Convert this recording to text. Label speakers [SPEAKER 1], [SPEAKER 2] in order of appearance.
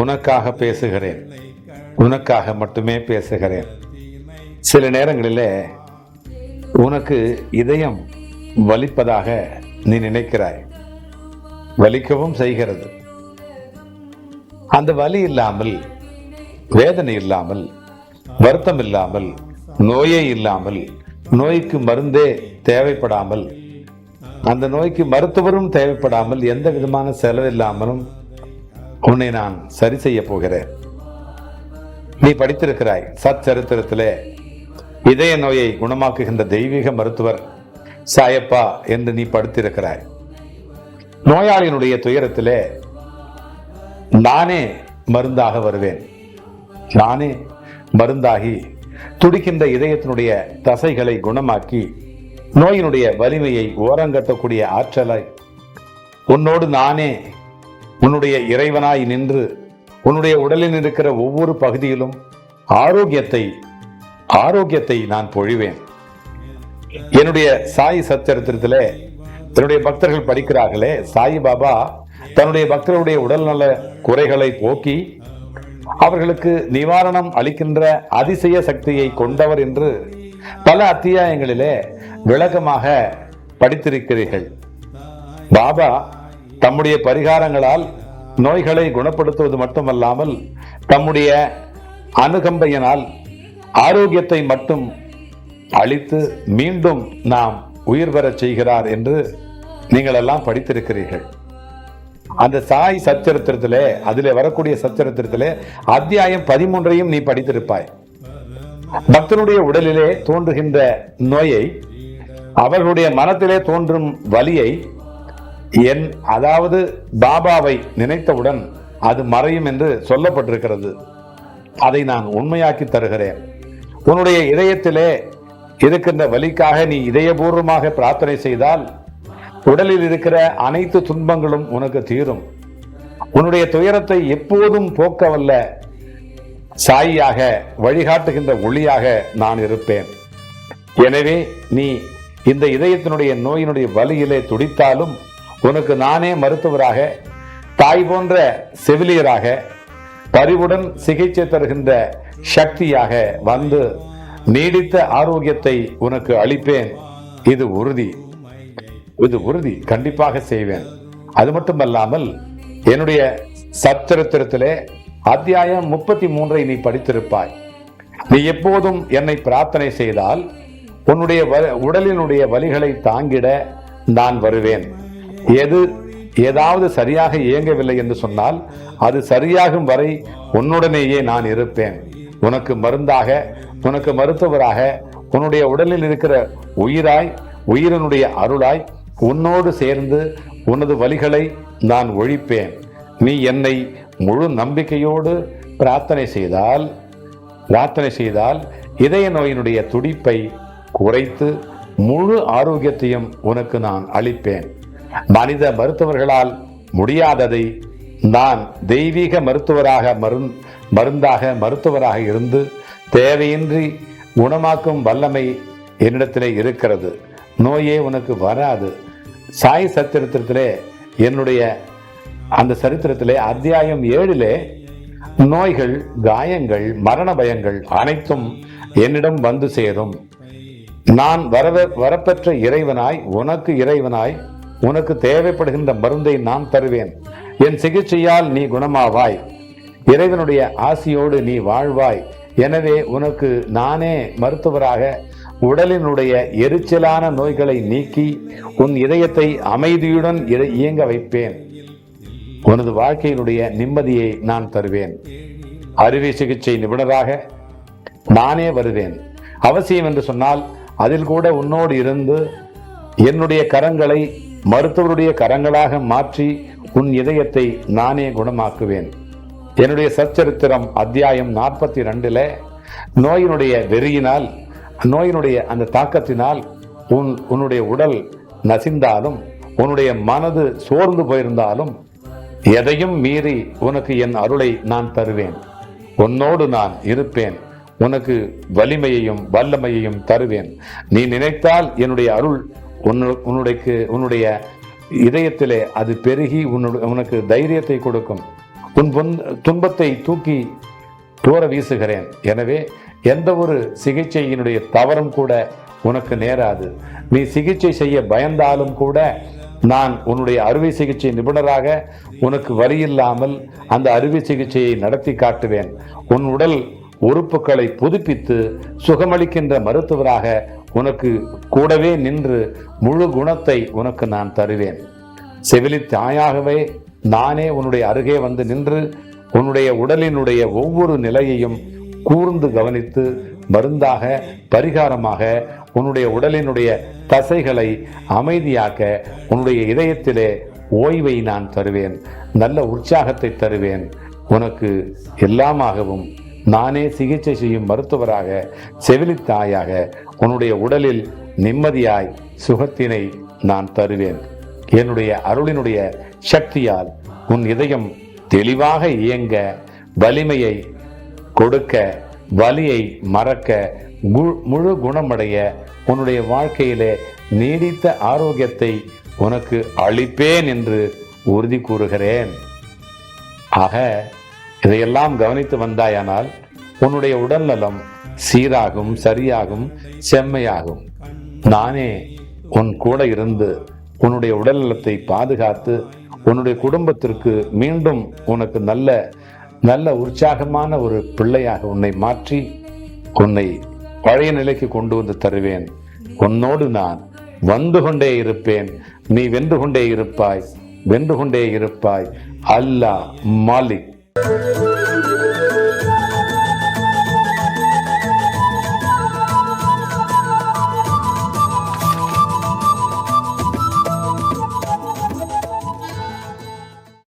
[SPEAKER 1] உனக்காக பேசுகிறேன். உனக்காக மட்டுமே பேசுகிறேன். சில நேரங்களிலே உனக்கு இதயம் வலிப்பதாக நீ நினைக்கிறாய். வலிக்கவும் செய்கிறது. அந்த வலி இல்லாமல் வேதனை இல்லாமல் வருத்தம் இல்லாமல் நோயே இல்லாமல் நோய்க்கு மருந்தே தேவைப்படாமல் அந்த நோய்க்கு மருத்துவரும் தேவைப்படாமல் எந்த விதமான செலவில்லாமலும் உன்னை நான் சரி செய்ய போகிறேன். நீ படித்திருக்கிறாய். சச்சரித்திரத்திலே இதய நோயை குணமாக்குகின்ற தெய்வீக மருத்துவர் சாயப்பா என்று நீ படித்திருக்கிறாய். நோயாளியினுடைய துயரத்திலே நானே மருந்தாக வருவேன். நானே மருந்தாகி துடிக்கின்ற இதயத்தினுடைய தசைகளை குணமாக்கி நோயினுடைய வலிமையை ஓரங்கட்டக்கூடிய ஆற்றலை உன்னோடு நானே உன்னுடைய இறைவனாய் நின்று உன்னுடைய உடலில் இருக்கிற ஒவ்வொரு பகுதியிலும் ஆரோக்கியத்தை ஆரோக்கியத்தை நான் பொழிவேன். என்னுடைய சாய் சச்சரித்திரத்திலே என்னுடைய பக்தர்கள் படிக்கிறார்களே சாய் பாபா தன்னுடைய பக்தர்களுடைய உடல்நல குறைகளை போக்கி அவர்களுக்கு நிவாரணம் அளிக்கின்ற அதிசய சக்தியை கொண்டவர் என்று பல அத்தியாயங்களிலே விளக்கமாக படித்திருக்கிறீர்கள். பாபா தம்முடைய பரிகாரங்களால் நோய்களை குணப்படுத்துவது மட்டுமல்லாமல் தம்முடைய அனுகம்பையினால் ஆரோக்கியத்தை மட்டும் அளித்து மீண்டும் நாம் உயிர் பெறச் செய்கிறார் என்று நீங்கள் எல்லாம் படித்திருக்கிறீர்கள். அந்த சாய் சச்சரித்திரத்திலே அதிலே வரக்கூடிய சச்சரித்திரத்திலே அத்தியாயம் பதிமூன்றையும் நீ படித்திருப்பாய். பக்தனுடைய உடலிலே தோன்றுகின்ற நோயை அவர்களுடைய மனத்திலே தோன்றும் வலியை என் அதாவது பாபாவை நினைத்தவுடன் அது மறையும் என்று சொல்லப்பட்டிருக்கிறது. அதை நான் உண்மையாக்கி தருகிறேன். உன்னுடைய இதயத்திலே இருக்கின்ற வலிக்காக நீ இதயபூர்வமாக பிரார்த்தனை செய்தால் உடலில் இருக்கிற அனைத்து துன்பங்களும் உனக்கு தீரும். உன்னுடைய துயரத்தை எப்போதும் போக்கவல்ல. சாயியாக வழிகாட்டுகின்ற ஒளியாக நான் இருப்பேன். எனவே நீ இந்த இதயத்தினுடைய நோயினுடைய வலியிலே துடித்தாலும் உனக்கு நானே மருத்துவராக தாய் போன்ற செவிலியராக பரிவுடன் சிகிச்சை தருகின்ற சக்தியாக வந்து நீடித்த ஆரோக்கியத்தை உனக்கு அளிப்பேன். இது உறுதி. இது உறுதி. கண்டிப்பாக செய்வேன். அது மட்டுமல்லாமல் என்னுடைய சச்சரித்திரத்திலே அத்தியாயம் முப்பத்தி மூன்றை நீ படித்திருப்பாய். நீ எப்போதும் என்னை பிரார்த்தனை செய்தால் உன்னுடைய வ- உடலினுடைய வலிகளை தாங்கிட நான் வருவேன். எது ஏதாவது சரியாக இயங்கவில்லை என்று சொன்னால் அது சரியாகும் வரை உன்னுடனேயே நான் இருப்பேன். உனக்கு மருந்தாக உனக்கு மருத்துவராக உன்னுடைய உடலில் இருக்கிற உயிராய் உயிரினுடைய அருளாய் உன்னோடு சேர்ந்து உனது வழிகளை நான் ஒழிப்பேன். நீ என்னை முழு நம்பிக்கையோடு பிரார்த்தனை செய்தால் பிரார்த்தனை செய்தால் இதய நோயினுடைய துடிப்பை குறைத்து முழு ஆரோக்கியத்தையும் உனக்கு நான் அளிப்பேன். மனித மருத்துவர்களால் முடியாததை நான் தெய்வீக மருத்துவராக மருந் மருந்தாக மருத்துவராக இருந்து தேவையின்றி குணமாக்கும் வல்லமை என்னிடத்திலே இருக்கிறது. நோயே உனக்கு வராது. சாய் சத்திரத்திலே என்னுடைய அந்த சரித்திரத்திலே அத்தியாயம் ஏழிலே நோய்கள் காயங்கள் மரண பயங்கள் அனைத்தும் என்னிடம் வந்து சேரும். நான் வரவ வரப்பெற்ற இறைவனாய் உனக்கு இறைவனாய் உனக்கு தேவைப்படுகின்ற மருந்தை நான் தருவேன். என் சிகிச்சையால் நீ குணமாவாய். இறைவனுடைய ஆசியோடு நீ வாழ்வாய். எனவே உனக்கு நானே மருத்துவராக உடலினுடைய எரிச்சலான நோய்களை நீக்கி உன் இதயத்தை அமைதியுடன் இயங்க வைப்பேன். உனது வாழ்க்கையினுடைய நிம்மதியை நான் தருவேன். அறுவை சிகிச்சை நிபுணராக நானே வருவேன். அவசியம் என்று சொன்னால் அதில் கூட உன்னோடு இருந்து என்னுடைய கரங்களை மருத்துவருடைய கரங்களாக மாற்றி உன் இதயத்தை நானே குணமாக்குவேன். என்னுடைய சச்சரித்திரம் அத்தியாயம் நாற்பத்தி ரெண்டுல நோயினுடைய வெறியினால் நோயினுடைய அந்த தாக்கத்தினால் உன் உன்னுடைய உடல் நசிந்தாலும் உன்னுடைய மனது சோர்ந்து போயிருந்தாலும் எதையும் மீறி உனக்கு என் அருளை நான் தருவேன். உன்னோடு நான் இருப்பேன். உனக்கு வலிமையையும் வல்லமையையும் தருவேன். நீ நினைத்தால் என்னுடைய அருள் உன்னு- உன்னுடைய இதயத்திலே அது பெருகி உன்னுடைய உனக்கு தைரியத்தை கொடுக்கும். உன் பொன்- துன்பத்தை தூக்கி தூர வீசுகிறேன். எனவே எந்த ஒரு சிகிச்சையினுடைய தவறும் கூட உனக்கு நேராது. நீ சிகிச்சை செய்ய பயந்தாலும் கூட நான் உன்னுடைய அறுவை சிகிச்சை நிபுணராக உனக்கு வழி இல்லாமல் அந்த அறுவை சிகிச்சையை நடத்தி காட்டுவேன். உன் உடல் உறுப்புகளை புதுப்பித்து சுகமளிக்கின்ற மருத்துவராக உனக்கு கூடவே நின்று முழு குணத்தை உனக்கு நான் தருவேன். செவிலி தாயாகவே நானே உன்னுடைய அருகே வந்து நின்று உன்னுடைய உடலினுடைய ஒவ்வொரு நிலையையும் கூர்ந்து கவனித்து மருந்தாக பரிகாரமாக உன்னுடைய உடலினுடைய தசைகளை அமைதியாக்க உன்னுடைய இதயத்திலே ஓய்வை நான் தருவேன். நல்ல உற்சாகத்தை தருவேன். உனக்கு எல்லாமாகவும் நானே சிகிச்சை செய்யும் மருத்துவராக செவிலித் தாயாக உன்னுடைய உடலில் நிம்மதியாய் சுகத்தினை நான் தருவேன். என்னுடைய அருளினுடைய சக்தியால் உன் இதயம் தெளிவாக இயங்க வலிமையை கொடுக்க வலியை மறக்க முழு குணமடைய உன்னுடைய வாழ்க்கையிலே நீடித்த ஆரோக்கியத்தை உனக்கு அளிப்பேன் என்று உறுதி கூறுகிறேன். ஆக இதையெல்லாம் கவனித்து வந்தாயானால் உன்னுடைய உடல்நலம் சீராகும் சரியாகும் செம்மையாகும். நானே உன் கூட இருந்து உன்னுடைய உடல்நலத்தை பாதுகாத்து உன்னுடைய குடும்பத்திற்கு மீண்டும் உனக்கு நல்ல நல்ல உற்சாகமான ஒரு பிள்ளையாக உன்னை மாற்றி உன்னை பழைய நிலைக்கு கொண்டு வந்து தருவேன். உன்னோடு நான் வந்து கொண்டே இருப்பேன். நீ வென்று கொண்டே இருப்பாய் வென்று கொண்டே இருப்பாய். அல்லாஹ் மாலிக். Thank you.